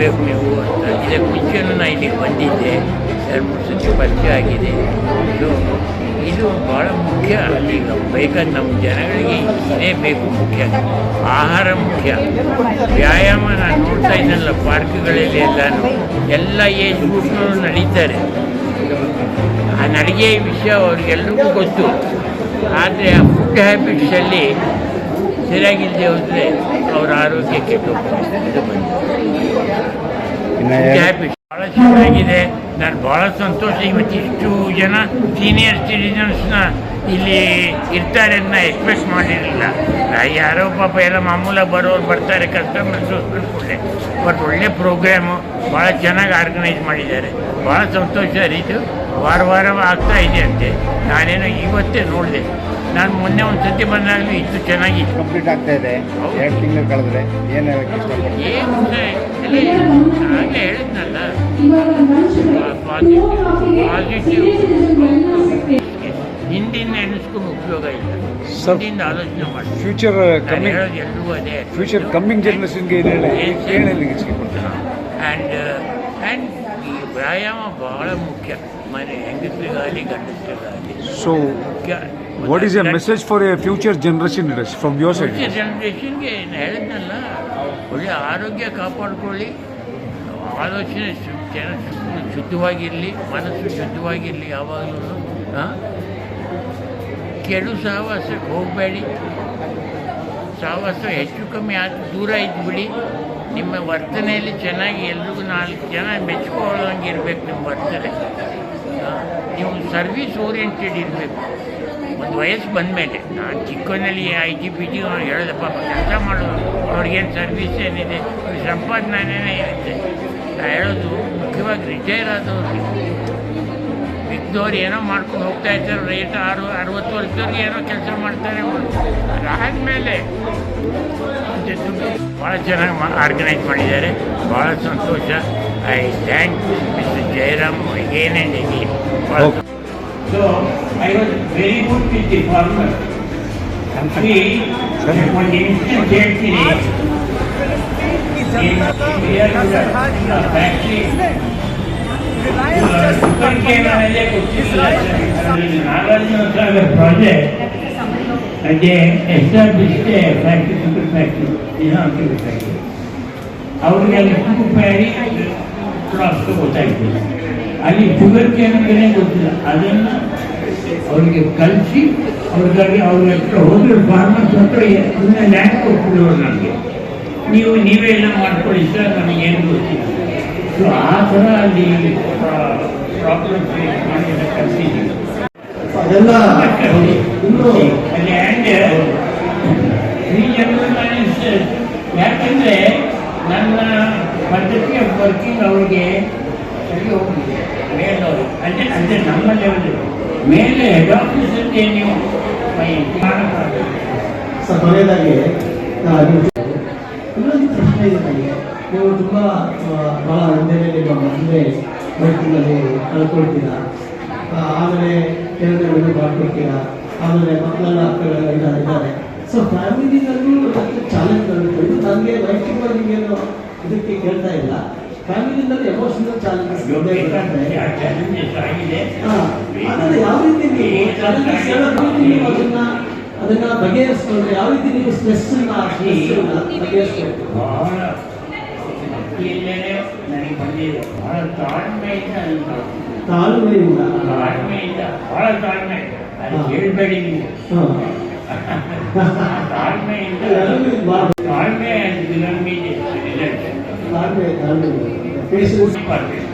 ಮಾಡಬೇಕು ನೀವು ಅಂತ. ಇದಕ್ಕೆ ಮುಂಚೆನೂ ನಾನು ಇಲ್ಲಿಗೆ ಬಂದಿದ್ದೆ. ಎರಡು ಮೂರು ಸತಿ ಪರಿಚಯ ಆಗಿದೆ. ಇದು ಇದು ಭಾಳ ಮುಖ್ಯ. ಅಲ್ಲಿ ಬೇಕಾದ ನಮ್ಮ ಜನಗಳಿಗೆ ಇದೇ ಬೇಕು ಮುಖ್ಯ. ಆಹಾರ ಮುಖ್ಯ. ವ್ಯಾಯಾಮ ನಾನು ನೋಡ್ತಾ ಇದ್ದಲ್ಲ ಪಾರ್ಕ್ಗಳಲ್ಲಿ ಎಲ್ಲನೂ. ಎಲ್ಲ ಏಜ್ ಗ್ರೂಪ್ನವರು ನಡೀತಾರೆ. ಆ ನಡಿಗೆ ವಿಷಯ ಅವ್ರಿಗೆಲ್ಲರಿಗೂ ಗೊತ್ತು. ಆದರೆ ಆ ಫುಡ್ ಹ್ಯಾಬಿಟ್ಸಲ್ಲಿ ಸರಿಯಾಗಿಲ್ಲದೆ ಹೋದರೆ ಅವರ ಆರೋಗ್ಯ ಕೆಟ್ಟು ಇದು ಚೆನ್ನಾಗಿದೆ ನಾನು ಭಾಳ ಸಂತೋಷ. ಇವತ್ತು ಇಷ್ಟು ಜನ ಸೀನಿಯರ್ ಸಿಟಿಜನ್ಸ್ನ ಇಲ್ಲಿ ಇರ್ತಾರೆ ಅಂತ ಎಕ್ಸ್ಪೆಕ್ಟ್ ಮಾಡಿರಲಿಲ್ಲ. ಯಾರೋ ಪಾಪ ಎಲ್ಲ ಮಾಮೂಲಾಗಿ ಬರೋರು ಬರ್ತಾರೆ ಕಸ್ಟಮರ್ಸ್ ಅಂದ್ಕೊಂಡೆ ಬಟ್ ಒಳ್ಳೆ ಪ್ರೋಗ್ರಾಮು ಭಾಳ ಚೆನ್ನಾಗಿ ಆರ್ಗನೈಸ್ ಮಾಡಿದ್ದಾರೆ. ಭಾಳ ಸಂತೋಷ ರೀತು. ವಾರ ವಾರ ಆಗ್ತಾ ಇದೆ ಅಂತೆ. ನಾನೇನೋ ಇವತ್ತೇ ನೋಡಿದೆ. ನಾನು ಮೊನ್ನೆ ಒಂದು ಸತಿ ಬಂದಾಗಲೂ ಇಷ್ಟು ಚೆನ್ನಾಗಿ ಕಂಪ್ಲೀಟ್ ಆಗ್ತಾ ಇದೆ. ಎರಡು ತಿಂಗಳು ಕಳೆದ್ರೆ ಏನು ಹೇಳಕ್ಕೆ ಇಷ್ಟಪಡ್ತೀನಿ ಆಗಲೇ ಹೇಳಿದ್ನಲ್ಲ. ಪಾಸಿಟಿವ್ ಹಿಂದಿನ ಎಣಿಸ್ಕೊಂಡು ಉಪಯೋಗ ಇಲ್ಲ. ಹಿಂದಿಂದ ಆಲೋಚನೆ ಮಾಡಿ. ಫ್ಯೂಚರ್ ನಾನು ಕಮ್ಮಿಂಗ್ ಹೇಳೋದು ಎಲ್ರಿಗೂ ಅದೇ. ಫ್ಯೂಚರ್ ಕಮ್ಮಿಂಗ್ ಜನರೇಷನ್ಗೆ ಏನು ಹೇಳಿ ಏನು ಹೇಳಲಿಕ್ಕೆ ಆ್ಯಂಡ್ ಆ್ಯಂಡ್ ಈ ವ್ಯಾಯಾಮ ಬಹಳ ಮುಖ್ಯ. ಮನೆ ಹೆಂಗಸರಿಗಾಗಲಿ ಗಂಡಸರಿಗಾಗಲಿ. ಸೊ ಮುಖ್ಯ. What is a message for a future generation leaders from your side future ಜನ್ರೇಷನ್ಗೆ ಹೇಳಿದ್ನಲ್ಲ ಒಳ್ಳೆ ಆರೋಗ್ಯ ಕಾಪಾಡ್ಕೊಳ್ಳಿ. ಆಲೋಚನೆ ಜನ ಶುದ್ಧವಾಗಿರಲಿ, ಮನಸ್ಸು ಶುದ್ಧವಾಗಿರಲಿ ಯಾವಾಗಲೂ ಕೆಡು ಸಹವಾಸಕ್ಕೆ ಹೋಗಬೇಡಿ. ಸಹವಾಸ ಹೆಚ್ಚು ಕಮ್ಮಿ ಆಗಿ ದೂರ ಇದ್ಬಿಡಿ. ನಿಮ್ಮ ವರ್ತನೆಯಲ್ಲಿ ಚೆನ್ನಾಗಿ ಎಲ್ರಿಗೂ ನಾಲ್ಕು ಜನ ಮೆಚ್ಕೊಳ್ಳೋಂಗೆ ಇರಬೇಕು ನಿಮ್ಮ ವರ್ತನೆ. ನೀವು ಸರ್ವಿಸ್ ಓರಿಯೆಂಟೆಡ್ ಇರಬೇಕು. ಒಂದು ವಯಸ್ಸು ಬಂದಮೇಲೆ, ನಾನು ಚಿಕ್ಕನಲ್ಲಿ ಐ ಜಿ ಪಿ ಜಿ ಅವ್ರು ಹೇಳಿದೆ, ಪಾಪ ಕೆಲಸ ಮಾಡೋದು, ಅವ್ರಿಗೇನು ಸರ್ವಿಸ್ ಏನಿದೆ ಸಂಪಾದನೆನೇ ಇರುತ್ತೆ. ನಾನು ಹೇಳೋದು, ಮುಖ್ಯವಾಗಿ ರಿಟೈರ್ ಆದವ್ರಿಗೆ ಬಿದ್ದವ್ರು ಏನೋ ಮಾಡ್ಕೊಂಡು ಹೋಗ್ತಾ ಇರ್ತಾರೆ ರೇಟ್ ಆರು, ಅರವತ್ತು ವರ್ಷದವ್ರಿಗೆ ಏನೋ ಕೆಲಸ ಮಾಡ್ತಾರೆ ಅದಾದಮೇಲೆ ಭಾಳ ಚೆನ್ನಾಗಿ ಆರ್ಗನೈಸ್ ಮಾಡಿದ್ದಾರೆ. ಭಾಳ ಸಂತೋಷ. I thank you mister Jayaram ಏನೇನು ಭಾಳ Okay. So I was very good with the farmer. See, ಒಂದು ಇನ್ಸಿಡೆಂಟ್ ಹೇಳ್ತೀನಿ ಫ್ಯಾಕ್ಟ್ರಿ ಸುಗರ್ಕೇನಲ್ಲೇ ಗೊತ್ತಿಲ್ಲ ನಾಗಾರ್ಜುನ ಸಾಗರ್ ಪ್ರಾಜೆಕ್ಟ್ ಅದೇ ಎಸ್ಟಾಬ್ಲಿಷ್ಡ್ ಫ್ಯಾಕ್ಟ್ರಿ ಶುಗರ್ ಫ್ಯಾಕ್ಟ್ರಿ ಏನೋ ಹಾಕಿರ್ಬೇಕಾಗಿದೆ ಅವ್ರಿಗೆ ಅಲ್ಲಿ ಶುಗರ್ ಫ್ಯಾಕ್ಟ್ರಿ ಅಷ್ಟು ಗೊತ್ತಾಯ್ತು ಅಲ್ಲಿ ಶುಗರ್ ಕೇನ್ ಗೊತ್ತಿಲ್ಲ. ಅದನ್ನು ಅವರಿಗೆ ಕಲಿಸಿ ಅವ್ರಿಗಾಗಿ ಅವ್ರ ಹತ್ರ ಹೋದ್ರೆ ಫಾರ್ಮರ್ಸ್ ಹತ್ರ ಸುಮ್ಮನೆ ಲ್ಯಾಂಡ್ ಕೊಟ್ಬಿಡೋರು ನನಗೆ ನೀವು ನೀವೇ ಎಲ್ಲ ಮಾಡ್ಕೊಳ್ಳಿ ಸರ್ ಏನು ಗೊತ್ತಿಲ್ಲ. ಸೊ ಆ ಥರ ಅಲ್ಲಿ ಪ್ರಾಬ್ಲಮ್ ಕ್ರಿಯೇಟ್ ಮಾಡಿ ಕಲಿಸಿದ್ದೀವಿ ಅದೆಲ್ಲ ಲ್ಯಾಂಡ್ ಈ ಯಾಕಂದರೆ ನನ್ನ ಪದ್ಧತಿ ಆಫ್ ವರ್ಕಿಂಗ್ ಅವ್ರಿಗೆ ಸರಿ ಹೋಗಿದೆ ಮೇಲವರು ಅಂದರೆ ಅಂದರೆ ನಮ್ಮ ಲೆವೆಲ್ ಮೇಲೆ ಹೆಡ್ ಆಫೀಸ್ ಅಂತೇ ನೀವು. ಸರ್ ಕೊನೆಯದಾಗಿ ಇನ್ನೊಂದು ಪ್ರಶ್ನೆ ಇದೆ ನನಗೆ. ನೀವು ತುಂಬ ಭಾಳ ಹಿಂದೆನೇ ನಿಮ್ಮ ಮದುವೆ ಬೈಕಿನಲ್ಲಿ ಕಳ್ಕೊಳ್ತೀರಾ? ಆಮೇಲೆ ಎರಡನೇ ಮದುವೆ ಮಾಡ್ಕೊಳ್ತೀರಾ ಆಮೇಲೆ ಮಕ್ಕಳೆಲ್ಲ ಇದ್ದಾರೆ ಇದ್ದಾರೆ ಸೊ ಫ್ಯಾಮಿಲಿನಲ್ಲೂ ಚಾಲೆಂಜ್ ನನಗೆ ವೈಯಕ್ತಿಕವಾಗಿ ಏನು ಇದಕ್ಕೆ ಕೇಳ್ತಾ ಇಲ್ಲ. ಫ್ಯಾಮಿಲಿನಲ್ಲಿ ಎಮೋಷನಲ್ ಚಾಲೆಂಜಸ್ ಬೇಕಾದ್ರೆ ಆ challenges ಆಗಿದೆ ಅದನ್ನ ಯಾವ ರೀತಿ ನೀವು challenges ಹೇಳೋದು ನೀವು ಅದನ್ನ ಅದನ್ನ ಬಗೆಹರಿಸ್ಕೊಂಡ್ರೆ ಯಾವ ರೀತಿ ನೀವು ಸ್ಟ್ರೆಸ್ ಬಗೆಹರಿಸ್ಬೇಕು ಬಹಳ ಇಲ್ಲೇ ನನಗೆ ಬಂದಿದೆ. ಬಹಳ ತಾಳ್ಮೆಯಿಂದ ನಾನು ತಾಳ್ಮೆಯಿಂದ ತಾಳ್ಮೆಯಿಂದ ಬಹಳ ತಾಳ್ಮೆ. ಅದು ಹೇಳ್ಬೇಡಿ ನೀವು. ತಾಳ್ಮೆಯಿಂದ ಎಲ್ಲರಿಗೂ ಬಹಳ ತಾಳ್ಮೆ ನಮಗೆ ರಿಸಲ್ಟ್ ತಾಳ್ಮೆ ತಾಳ್ಮೆ ಪೇಷನ್ಸ್ ಬರಬೇಕು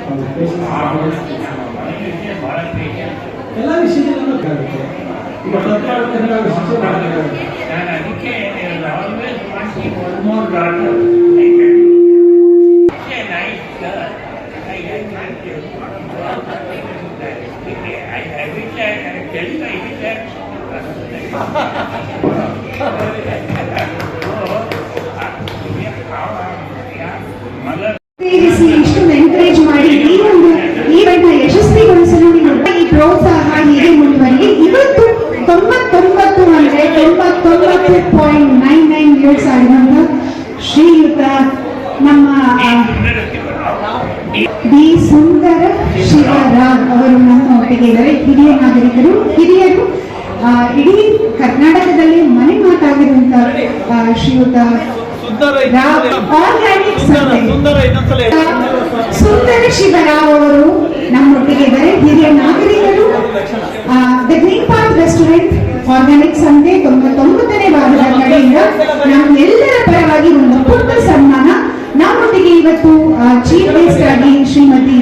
ಬಹಳ ಪೇಷನ್ಸ್ ಎಲ್ಲ ವಿಷಯದಲ್ಲೂ ಕಾಣುತ್ತೆ ಈಗ ಪ್ರತಿಯೊಂದು ನಾವು ಶಿಕ್ಷೆ ಮಾಡಬೇಕಾಗುತ್ತೆ ತೊಂಬತ್ತೊಂಬತ್ತು ಅಂದ್ರೆ ತೊಂಬತ್ತೊಂಬತ್ತು ಪಾಯಿಂಟ್ ನೈನ್ ನೈನ್ ಇಯರ್ಸ್ ಆಗಿರುವಂತ ಶ್ರೀಯುತ ನಮ್ಮ ಡಿ ಸುಂದರ ಶಿವರಾಮ್ ಅವರು ನಮ್ಮ ಒಟ್ಟಿಗೆ ಇದ್ದಾರೆ ಹಿರಿಯ ನಾಗರಿಕರು ಹಿರಿಯರು ಇಡೀ ಕರ್ನಾಟಕದಲ್ಲಿ ಮನೆ ಮಾತಾಗಿರುವಂತ ಶ್ರೀಯುತ ಸುಂದರ ಶಿವರಾವ್ ಅವರು ನಮ್ಮೊಟ್ಟಿಗೆ the green park restaurant, organic ಸಂತೆ ತೊಂಬತ್ತೊಂಬತ್ತನೇ ವಾರದ ಕಡೆಯಿಂದ ನಮ್ಮೆಲ್ಲರ ಪರವಾಗಿ ಒಂದು ಪುಟ್ಟ ಸನ್ಮಾನ. ನಮ್ಮೊಂದಿಗೆ ಇವತ್ತು ಚೀಫ್ ಗೆಸ್ಟ್ ಆಗಿ ಶ್ರೀಮತಿ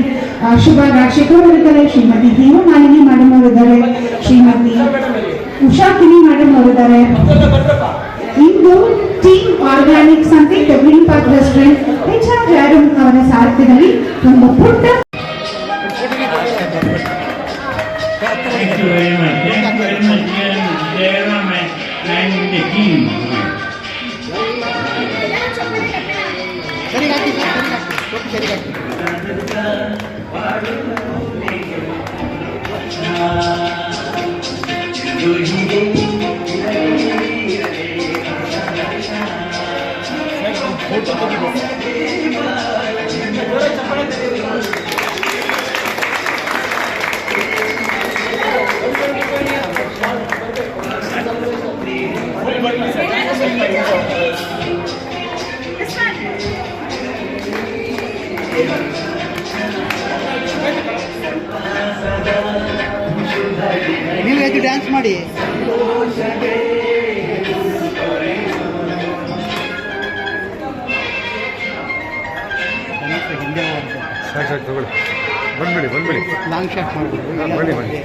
ಶುಭ ರಾಜಶೇಖರ್ ಅವರಿದ್ದಾರೆ ಶ್ರೀಮತಿ ಹೇಮಮಾಲಿನಿ ಮೇಡಮ್ ಅವರಿದ್ದಾರೆ ಶ್ರೀಮತಿ ಉಷಾ ಕಿನಿ ಮೇಡಮ್ ಅವರು ಇದ್ದಾರೆ. ಇಂದು ಟೀಮ್ ಆರ್ಗಾನಿಕ್ ಸಂತೆ green park restaurant H R ಅವರ ಸಾರಥ್ಯದಲ್ಲಿ ಒಂದು ಪುಟ್ಟ you very much. Thank you very much, dear Jairam and, and the team. ನೀವು ಸಾಕು ಸಾಕು ತಗೊಳ್ಳಿ ಬಂದ್ಬಿಡಿ ಬಂದ್ಬಿಡಿ ಲಾಂಗ್ ಶಾಟ್ ಮಾಡ್ಬೋದು ಬನ್ನಿ ಬನ್ನಿ